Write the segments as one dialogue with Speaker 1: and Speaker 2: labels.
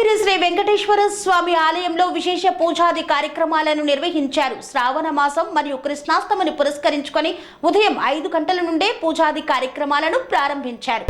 Speaker 1: స్వర్ణగిరి శ్రీ వెంకటేశ్వర స్వామి ఆలయంలో విశేష పూజాది కార్యక్రమాలను నిర్వహించారు. శ్రావణ మాసం మరియు కృష్ణాష్టమిని పురస్కరించుకొని ఉదయం ఐదు గంటల నుండే పూజాది కార్యక్రమాలను ప్రారంభించారు.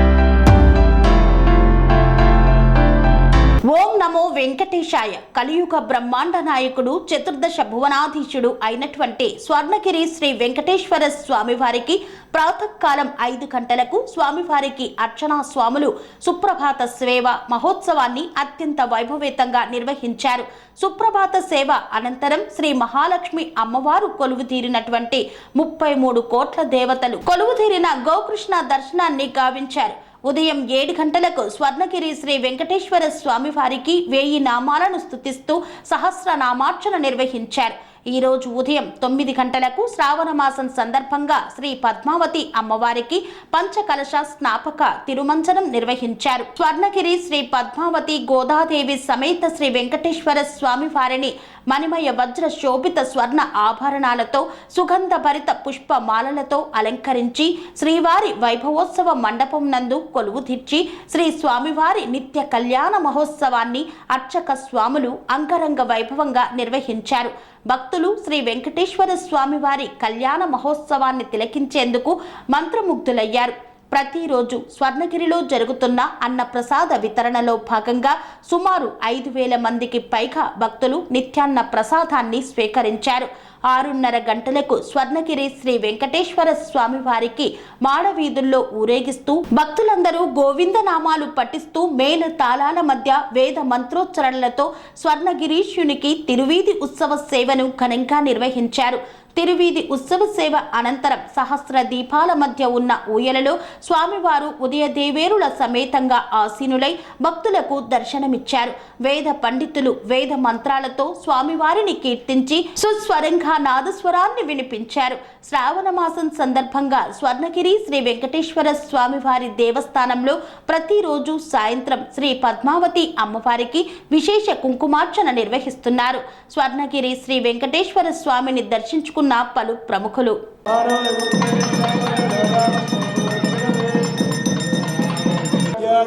Speaker 1: ఓం నమో వెంకటేశాయ. కలియుగ బ్రహ్మాండ నాయకుడు చతుర్దశ భువనాధీశుడు అయినటువంటి స్వర్ణగిరి శ్రీ వెంకటేశ్వర స్వామివారికి ప్రాతకాలం ఐదు గంటలకు స్వామివారికి అర్చనా స్వాములు సుప్రభాత సేవ మహోత్సవాన్ని అత్యంత వైభవేతంగా నిర్వహించారు. సుప్రభాత సేవ అనంతరం శ్రీ మహాలక్ష్మి అమ్మవారు కొలువు తీరినటువంటి ముప్పై మూడు కోట్ల దేవతలు కొలువు తీరిన గోకృష్ణ దర్శనాన్ని గావించారు. ఉదయం ఏడు గంటలకు స్వర్ణగిరి శ్రీ వెంకటేశ్వర స్వామివారికి వేయి నామాలను స్థుతిస్తూ సహస్రనామార్చన నిర్వహించారు. ఈరోజు ఉదయం తొమ్మిది గంటలకు శ్రావణ మాసం సందర్భంగా శ్రీ పద్మావతి అమ్మవారికి పంచకలశ స్నాపక తిరుమంజనం నిర్వహించారు. స్వర్ణగిరి శ్రీ పద్మావతి గోదాదేవి సమేత శ్రీ వెంకటేశ్వర స్వామి వారిని మణిమయ వజ్ర శోభిత స్వర్ణ ఆభరణాలతో సుగంధ భరిత పుష్ప మాలలతో అలంకరించి శ్రీవారి వైభవోత్సవ మండపం నందు కొలువు తీర్చి శ్రీ స్వామివారి నిత్య కళ్యాణ మహోత్సవాన్ని అర్చక స్వాములు అంగరంగ వైభవంగా నిర్వహించారు. భక్తులు శ్రీ వెంకటేశ్వర స్వామివారి కళ్యాణ మహోత్సవాన్ని తిలకించేందుకు మంత్రముగ్ధులయ్యారు. ప్రతిరోజు స్వర్ణగిరిలో జరుగుతున్న అన్నప్రసాద వితరణలో భాగంగా సుమారు ఐదు వేల మందికి పైగా భక్తులు నిత్యాన్న ప్రసాదాన్ని స్వీకరించారు. ఆరున్నర గంటలకు స్వర్ణగిరి శ్రీ వెంకటేశ్వర స్వామి వారికి మాడవీధుల్లో ఊరేగిస్తూ భక్తులందరూ గోవింద నామాలు పఠిస్తూ మేలు తాళాల మధ్య వేద మంత్రోచ్చరణలతో స్వర్ణగిరీష్యునికి తిరువీధి ఉత్సవ సేవను ఘనంగా నిర్వహించారు. తిరువీధి ఉత్సవ సేవ అనంతరం సహస్ర దీపాల మధ్య ఉన్న ఊయలలో స్వామివారు ఉదయ దేవేరుల సమేతంగా ఆసీనులై భక్తులకు దర్శనమిచ్చారు. వేద పండితులు వేద మంత్రాలతో స్వామివారిని కీర్తించి సుస్వరంగా నాదస్వరాన్ని వినిపించారు శ్రావణ మాసం సందర్భంగా స్వర్ణగిరి శ్రీ వెంకటేశ్వర స్వామివారి దేవస్థానంలో ప్రతిరోజు సాయంత్రం శ్రీ పద్మావతి అమ్మవారికి విశేష కుంకుమార్చన నిర్వహిస్తున్నారు స్వర్ణగిరి శ్రీ వెంకటేశ్వర స్వామిని దర్శించుకున్న పలు ప్రముఖులు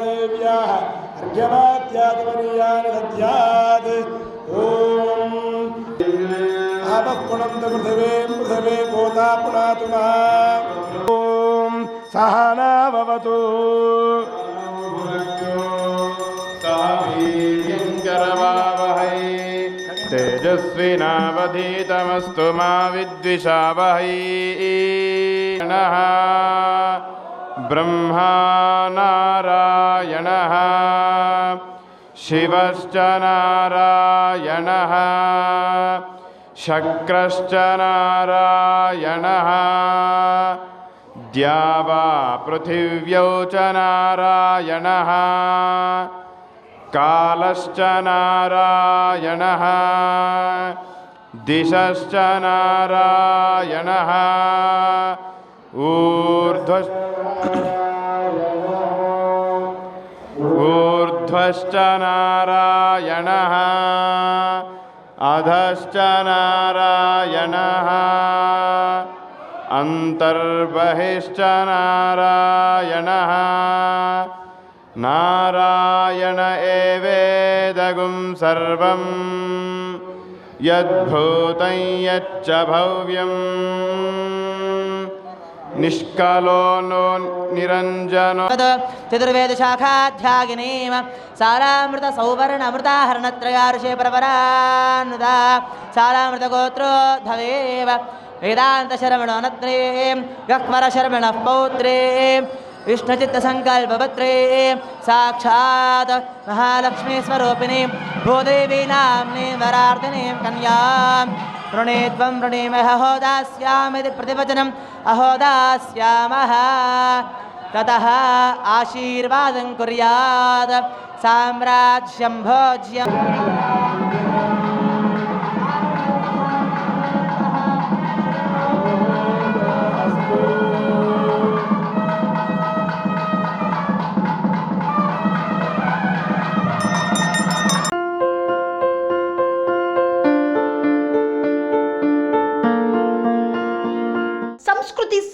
Speaker 2: देव्याः अर्घ्यवाद्यादिवर्याणि दद्यात् ॐ ॐ सहना भवतु।
Speaker 3: वीर्यङ्करवावहै तेजस्विनावधीतमस्तु मा विद्विषावहै। नः ब्रह्मा नारायणः। शिवश्च नारायणः शक्रश्च नारायणः। द्यावा पृथिव्यौ च नारायणः। कालश्च नारायणः। दिशश्च नारायणः। ऊर्ध्व ऊर्ध्वश्च नारायणः अधश्च नारायणः। अन्तर्बहिश्च नारायणः। नारायण एवेदगुं सर्वं। यद्भूतं यच्च भव्यम् निष्कलो नो निरञ्जनो
Speaker 4: तद् चतुर्वेदशाखाध्यागिनीम सारामृतसौवर्णमृताहरणत्रयार्षे परपरानुदा सारामृतगोत्रोद्धवेव वेदान्तशरवणोनत्रे गह्मरशर्मणः पौत्रे विष्णुचित्तसङ्कल्पपत्रे साक्षात् महालक्ष्मीस्वरूपिणी भूदेवी नाम्नी वरार्थिनीं कन्यां वृणे त्वं वृणीमः अहोदास्यामिति प्रतिवचनम् अहोदास्यामः ततः आशीर्वादं कुर्यात्। साम्राज्यं भोज्यम्।
Speaker 1: Feliz